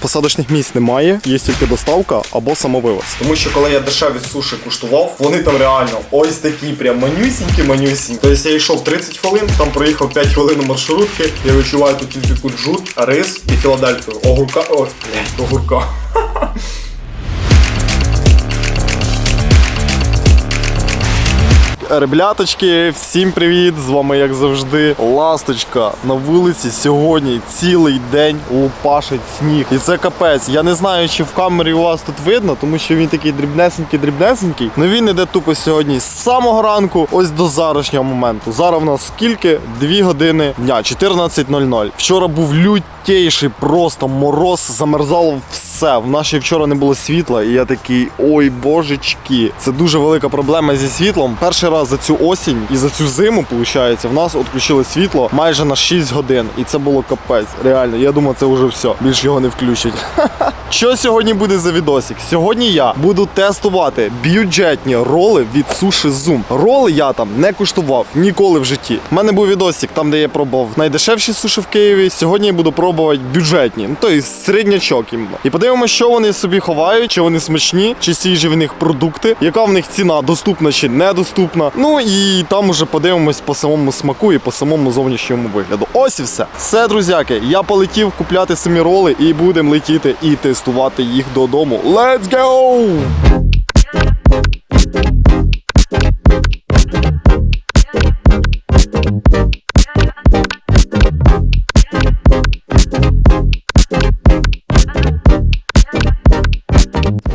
Посадочних місць немає, є тільки доставка або самовивоз. Тому що коли я дешеві суші куштував, вони там реально ось такі прям манюсінькі, манюсінькі. Тобто я йшов 30 хвилин, там проїхав 5 хвилин маршрутки. Я відчуваю тут тільки куджут, рис і Філадельфію. Огурка. О, блядь, огурка. Ребляточки, всім привіт! З вами, як завжди, ласточка на вулиці. Сьогодні цілий день лупашить сніг. І це капець. Я не знаю, чи в камері у вас тут видно, тому що він такий дрібнесенький, дрібнесенький. Ну він іде тупо сьогодні з самого ранку, ось до зарашнього моменту. Зараз в нас скільки? Дві години дня, 14.00. Вчора був лютейший просто мороз, замерзало все. В нашій вчора не було світла, і я такий, ой божечки. Це дуже велика проблема зі світлом. Перший раз за цю осінь і за цю зиму, виходить, в нас відключили світло майже на 6 годин. І це було капець. Реально, я думаю, це вже все. Більше його не включать. Що сьогодні буде за відосик? Сьогодні я буду тестувати бюджетні роли від суші Zoom. Роли я там не куштував ніколи в житті. У мене був відосик, там де я пробував найдешевші суші в Києві. Сьогодні я буду пробувати бюджетні, ну тобто середнячок іменно. І подивимося, що вони собі ховають, чи вони смачні, чи свіжі в них продукти, яка в них ціна доступна чи недоступна. Ну і там уже подивимось по самому смаку і по самому зовнішньому вигляду. Ось і все. Все, друзяки, я полетів купляти самі роли і будемо летіти і тестувати їх додому. Let's go!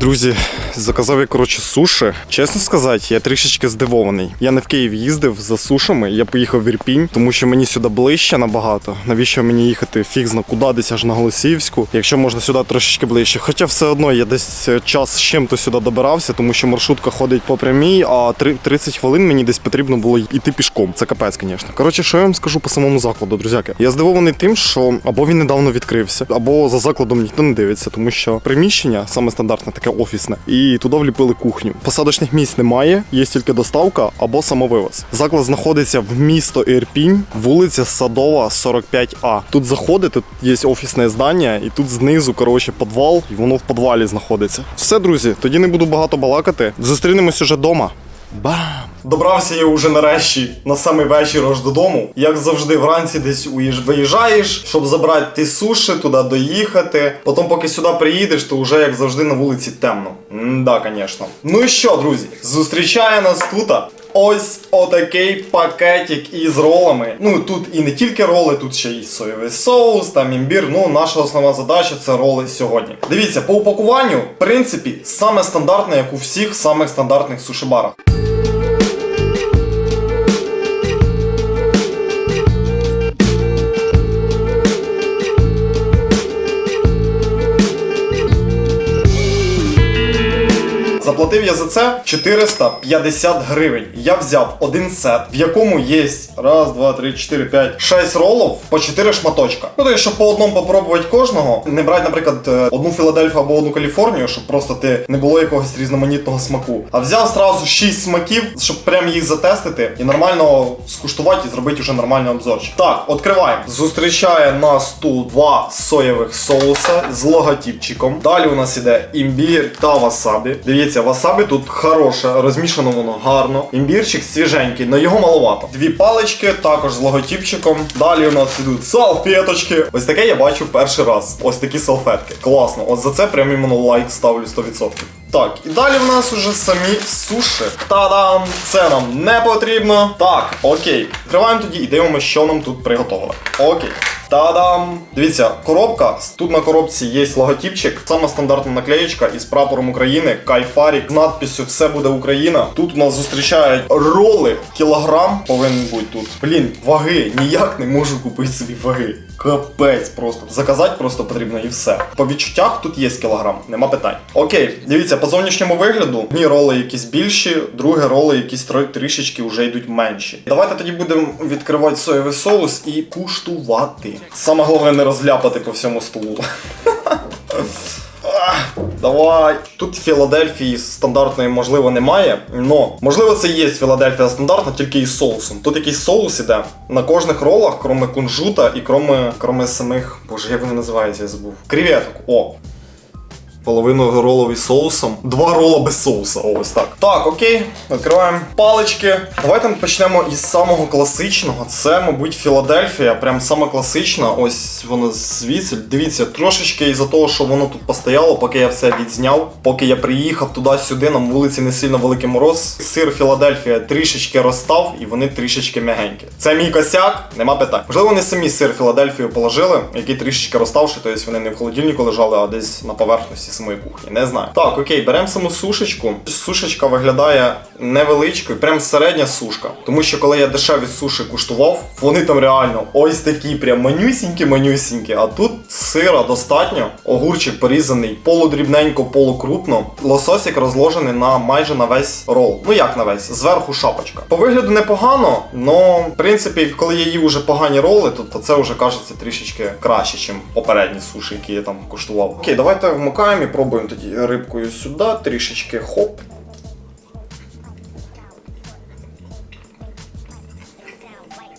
Друзі, заказав я коротше суші. Чесно сказати, я трішечки здивований. Я не в Київ їздив за сушами, я поїхав в Ірпінь, тому що мені сюди ближче набагато. Навіщо мені їхати фіг зна куди, десь аж на Голосіївську, якщо можна сюди трошечки ближче. Хоча все одно я десь е, час з чим-то сюди добирався, тому що маршрутка ходить по прямій, а три- 30 хвилин мені десь потрібно було йти пішком. Це капець, звісно. Коротше, що я вам скажу по самому закладу, друзяки. Я здивований тим, що або він недавно відкрився, або за закладом ніхто не дивиться, тому що приміщення саме стандартне, таке офісне, і туди вліпили кухню. Посадочних місць немає, є тільки доставка або самовивоз. Заклад знаходиться в місто Ірпінь, вулиця Садова, 45А. Тут заходите, тут є офісне здання, і тут знизу, коротше, підвал, і воно в підвалі знаходиться. Все, друзі, тоді не буду багато балакати. Зустрінемось уже вдома. Бам! Добрався я уже нарешті на самий вечір аж додому. Як завжди, вранці десь уїж- виїжджаєш, щоб забрати ті суші, туди доїхати. Потім, поки сюди приїдеш, то вже як завжди на вулиці темно. Да, звісно. Ну і що, друзі, зустрічає нас тут. Ось отакий пакетик із ролами. Ну тут і не тільки роли, тут ще і соєвий соус, там імбір. Ну, наша основна задача це роли сьогодні. Дивіться, по упакуванню, в принципі, саме стандартне, як у всіх самих стандартних сушибарах. Заплатив я за це 450 гривень. Я взяв один сет, в якому є раз, два, три, чотири, п'ять, шість ролів по 4 шматочка. Ну, то щоб по одному попробувати кожного, не брати, наприклад, е, одну Філадельфію або одну Каліфорнію, щоб просто ти не було якогось різноманітного смаку. А взяв зразу 6 смаків, щоб прям їх затестити і нормально скуштувати і зробити вже нормальний обзорчик. Так, відкриваємо. Зустрічає нас тут два соєвих соуса з логотипчиком. Далі у нас іде імбір та васабі. Дивіться, васабі тут хороше, розмішано воно гарно. Імбірчик свіженький, але його маловато. Дві палички, також з логотипчиком. Далі у нас ідуть салфеточки. Ось таке я бачу перший раз. Ось такі салфетки. Класно. От за це прям іменно лайк ставлю 100%. Так, і далі в нас уже самі суші. Та-дам! Це нам не потрібно. Так, окей. Відкриваємо тоді і дивимося, що нам тут приготували. Окей. Та-дам! Дивіться, коробка. Тут на коробці є логотипчик. Сама стандартна наклеєчка із прапором України. Кайфарік. Надписю Все буде Україна. Тут у нас зустрічають роли. Кілограм повинен бути тут. Блін, ваги. Ніяк не можу купити собі ваги. Капець просто. Заказати просто потрібно і все. По відчуттях тут є кілограм, нема питань. Окей, дивіться, по зовнішньому вигляду одні роли якісь більші, другі роли якісь трішечки вже йдуть менші. Давайте тоді будемо відкривати соєвий соус і куштувати. Саме головне не розляпати по всьому столу. Давай. Тут Філадельфії стандартної, можливо, немає. Но, можливо, це є Філадельфія стандартна, тільки із соусом. Тут якийсь соус іде на кожних ролах, кроме кунжута і кроме, кроме самих. Боже, як вони називаються, я забув. Креветок. О. Половину ролові соусом. Два рола без соуса. Ось так. Так, окей, відкриваємо палички. Давайте почнемо із самого класичного. Це, мабуть, Філадельфія. Прям саме класична. Ось воно звідси. Дивіться, трошечки із-за того, що воно тут постояло, поки я все відзняв. Поки я приїхав туди-сюди, на вулиці не сильно великий мороз. Сир Філадельфія трішечки розстав, і вони трішечки м'ягенькі. Це мій косяк, нема питань. Можливо, вони самі сир Філадельфію положили, який трішечки розставши, тобто вони не в холодильнику лежали, а десь на поверхності самої кухні. Не знаю. Так, окей, беремо саму сушечку. Сушечка виглядає невеличкою, прям середня сушка. Тому що коли я дешеві суші куштував, вони там реально ось такі, прям манюсінькі, манюсінькі. А тут сира достатньо. Огурчик порізаний полудрібненько, полукрупно. Лососик розложений на майже на весь рол. Ну як на весь, зверху шапочка. По вигляду непогано, але в принципі, коли я їв уже погані роли, то, то це вже кажеться трішечки краще, ніж попередні суші, які я там куштував. Окей, давайте вмикаємо і пробуємо тоді рибкою сюди, трішечки хоп.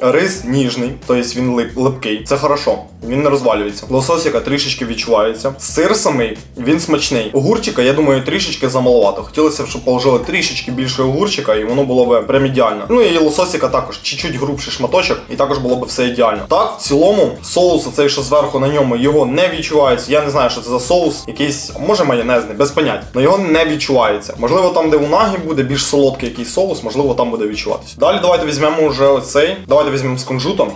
Рис ніжний, тобто він лип, липкий. Це хорошо, він не розвалюється. Лососика трішечки відчувається. Сир самий, він смачний. Огурчика, я думаю, трішечки замаловато. Хотілося б, щоб положили трішечки більше огурчика, і воно було б прям ідеально. Ну і лососика також, чуть-чуть грубший шматочок, і також було б все ідеально. Так, в цілому, соус оцей, що зверху на ньому, його не відчувається. Я не знаю, що це за соус, якийсь, може майонезний, без понять. Але його не відчувається. Можливо, там, де у нагі буде більш солодкий якийсь соус, можливо, там буде відчуватися. Далі давайте візьмемо вже оцей. Давайте візьмемо з кунжутом.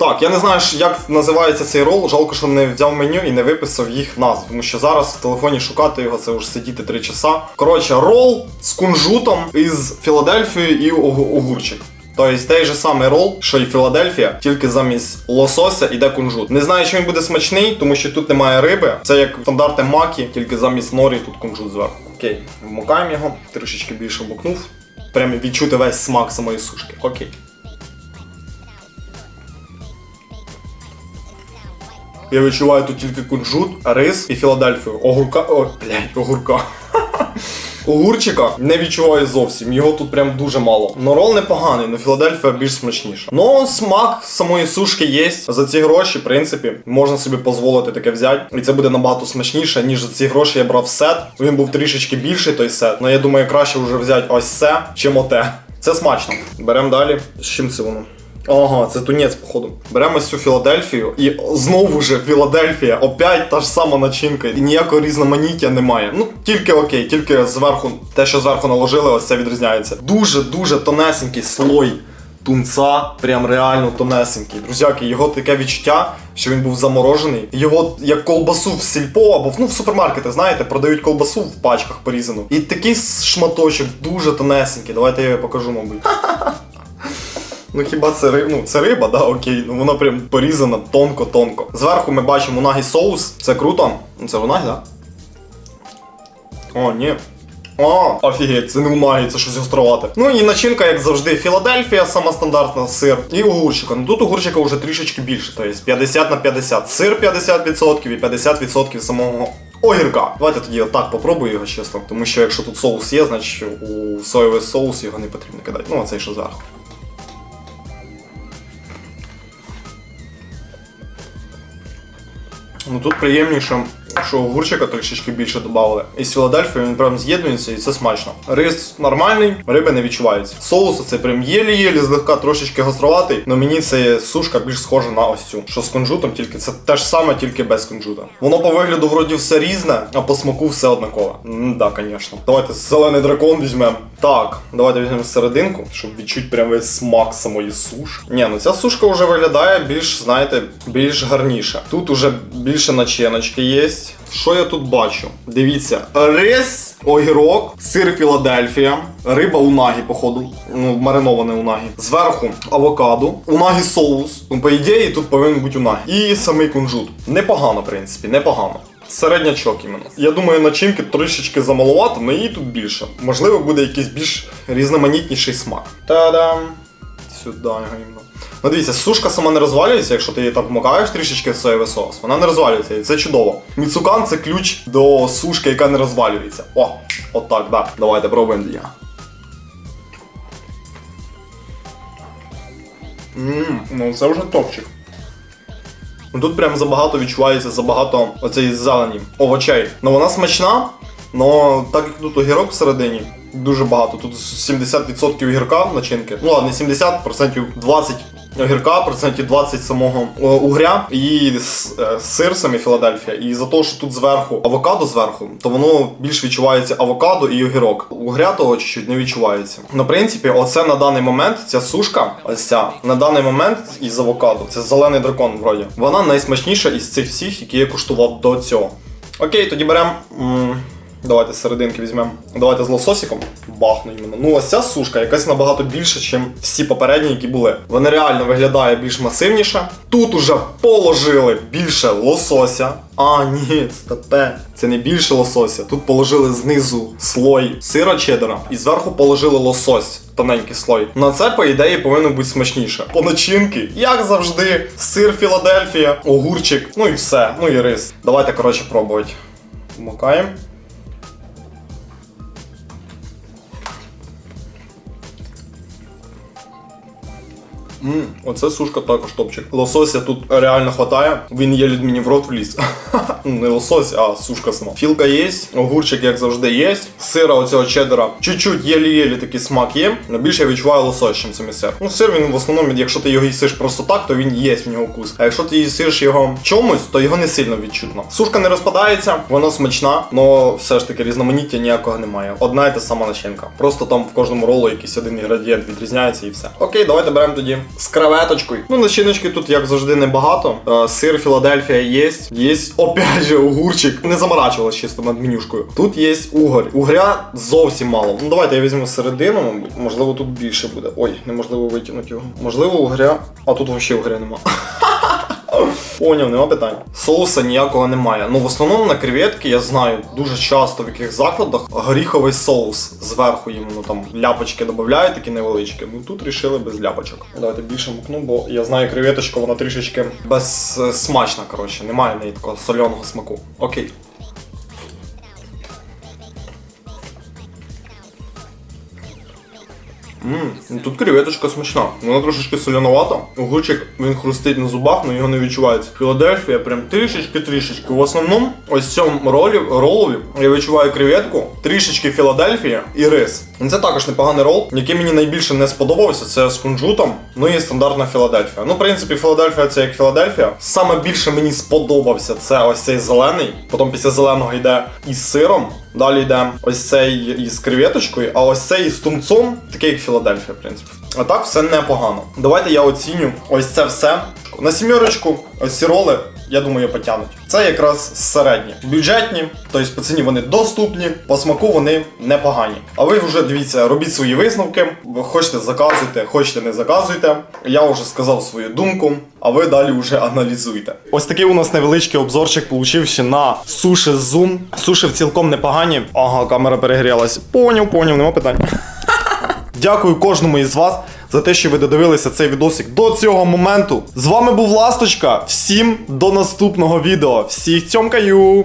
Так, я не знаю, як називається цей рол. Жалко, що не взяв меню і не виписав їх назв, тому що зараз в телефоні шукати його це вже сидіти 3 часа. Коротше, рол з кунжутом із Філадельфією і огурчик. Тобто той же самий рол, що і Філадельфія, тільки замість лосося іде кунжут. Не знаю, чи він буде смачний, тому що тут немає риби. Це як стандарти макі, тільки замість норі тут кунжут зверху. Окей, вмикаємо його, трішечки більше вмокнув. Прямо відчути весь смак самої сушки. Окей. Я відчуваю тут тільки кунжут, рис і Філадельфію. Огурка. О, блядь, огурка. Огурчика не відчуваю зовсім, його тут прям дуже мало. Но рол непоганий, але Філадельфія більш смачніша. Ну, смак самої сушки є. За ці гроші, в принципі, можна собі дозволити таке взяти. І це буде набагато смачніше, ніж за ці гроші я брав сет. Він був трішечки більший той сет. Але я думаю, краще вже взяти ось це, чим оте. Це смачно. Беремо далі. З чим це воно? Ага, це тунець, походу. Беремо цю Філадельфію і знову ж Філадельфія, опять та ж сама начинка, і ніякого різноманіття немає. Ну, тільки окей, тільки зверху, те, що зверху наложили, ось це відрізняється. Дуже-дуже тонесенький слой тунца, прям реально тонесенький. Друзяки, його таке відчуття, що він був заморожений. Його як колбасу в сільпо або ну, в супермаркети, знаєте, продають колбасу в пачках порізану. І такий шматочок дуже тонесенький. Давайте я його покажу, мабуть. Ну хіба це риба? Ну, це риба, да, окей. Ну вона прям порізана тонко-тонко. Зверху ми бачимо унагі соус. Це круто. Ну це унагі, да? О, ні. О, офігеть, це не унагі, це щось гостровате. Ну і начинка, як завжди, Філадельфія, сама стандартна сир. І огурчика. Ну тут огурчика вже трішечки більше, тобто 50 на 50. Сир 50% і 50% самого. Огірка. Давайте тоді отак попробую його чесно, тому що якщо тут соус є, значить у соєвий соус його не потрібно кидати. Ну, оцей що зверху. Ну тут приємніше, що огурчика трішечки більше додали. І з Філадельфії він прям з'єднується і це смачно. Рис нормальний, риби не відчувається. Соус це прям єлі-єлі, злегка трошечки гостроватий, але мені це сушка більш схожа на ось цю. Що з кунжутом, тільки це те ж саме, тільки без кунжута. Воно по вигляду вроді все різне, а по смаку все однакове. Да, звісно. Давайте зелений дракон візьмемо. Так, давайте візьмемо серединку, щоб відчути прям весь смак самої суші. Ні, ну ця сушка вже виглядає більш, знаєте, більш гарніше. Тут уже більше начиночки є. Що я тут бачу? Дивіться, рис, огірок, сир Філадельфія, риба унагі, походу. Ну, мариноване унагі. Зверху авокадо, унагі соус. Ну, по ідеї, тут повинен бути унагі. І самий кунжут. Непогано, в принципі, непогано. Середнячок іменно. Я думаю, начинки трішечки замалувати, але її тут більше. Можливо, буде якийсь більш різноманітніший смак. Та-дам! Сюди його. Ну дивіться, сушка сама не розвалюється, якщо ти її там вмикаєш трішечки в соєвий соус, вона не розвалюється, і це чудово. Міцукан це ключ до сушки, яка не розвалюється. О, отак, да. Давайте пробуємо тоді. Ммм, ну це вже топчик. Ну, Тут прям забагато відчувається, забагато оцей зелені овочей. Ну вона смачна, але так як тут огірок всередині, дуже багато. Тут 70% гірка начинки. Ну ладно, 70%, 20 огірка, процентів 20 самого угря і е, сир саме Філадельфія. І за те, що тут зверху авокадо зверху, то воно більш відчувається авокадо і огірок. Угря того чуть-чуть не відчувається. Ну, в принципі, оце на даний момент, ця сушка, ось ця, на даний момент із авокадо, це зелений дракон вроді. Вона найсмачніша із цих всіх, які я куштував до цього. Окей, тоді беремо. Давайте з серединки візьмемо. Давайте з лососиком. Бахну іменно. Ну, ось ця сушка якась набагато більша, ніж всі попередні, які були. Вона реально виглядає більш масивніше. Тут уже положили більше лосося. А, ні, стопе. Це не більше лосося. Тут положили знизу слой сира чеддера і зверху положили лосось. Тоненький слой. На це, по ідеї, повинно бути смачніше. По начинки, як завжди, сир Філадельфія, огурчик, ну і все. Ну і рис. Давайте, коротше, пробувати. Вмикаємо. Мм, оце сушка також топчик. Лосося тут реально хватає. Він є мені в рот вліз. Ну, Не лосось, а сушка сама. Філка є, огурчик, як завжди, є. Сира оцього чеддера. Чуть-чуть єлі-єлі такий смак є. Але більше я відчуваю лосось, чим самий сир. Ну, сир він в основному, якщо ти його їсиш просто так, то він є в нього вкус. А якщо ти їсиш його чомусь, то його не сильно відчутно. Сушка не розпадається, вона смачна, але все ж таки різноманіття ніякого немає. Одна і та сама начинка. Просто там в кожному ролу якийсь один інгредієнт відрізняється і все. Окей, давайте беремо тоді з креветочкою. Ну, начиночки тут, як завжди, небагато. Е, Сир Філадельфія є. Є, опять же, огурчик. Не заморачувалась чисто над менюшкою. Тут є угор. Угря зовсім мало. Ну давайте я візьму середину, мабуть. Можливо, тут більше буде. Ой, неможливо витягнути його. Можливо, угря. А тут взагалі угря нема. Поняв, нема питань. Соуса ніякого немає. Ну в основному на креветки я знаю дуже часто в яких закладах горіховий соус зверху їм ну, там ляпочки додають такі невеличкі. Ну тут рішили без ляпочок. Давайте більше мукну, бо я знаю креветочка, вона трішечки безсмачна, коротше, немає в неї такого соленого смаку. Окей. Ну тут креветочка смачна. Вона трошечки соляновата. Огурчик він хрустить на зубах, але його не відчувається. Філадельфія прям трішечки-трішечки. В основному, ось цьому ролі, ролові я відчуваю креветку, трішечки Філадельфія і рис. Це також непоганий рол, який мені найбільше не сподобався. Це з кунжутом. Ну і стандартна Філадельфія. Ну, в принципі, Філадельфія це як Філадельфія. Саме більше мені сподобався це ось цей зелений. Потім після зеленого йде із сиром. Далі йде ось цей із креветочкою, а ось цей із тумцом, такий як Філадельфія, в принципі. А так все непогано. Давайте я оціню ось це все. На сімерочку, ось ці роли, я думаю, потягнуть. Це якраз середні. Бюджетні, тобто по ціні вони доступні, по смаку вони непогані. А ви вже дивіться, робіть свої висновки. Ви хочете заказуйте, хочете не заказуйте. Я вже сказав свою думку, а ви далі вже аналізуйте. Ось такий у нас невеличкий обзорчик получився на суші Zoom. Суші в цілком непогані. Ага, камера перегрілась. Поняв, поняв, нема питань. Дякую кожному із вас за те, що ви додивилися цей відосик до цього моменту. З вами був Ласточка. Всім до наступного відео. Всіх цьомкаю.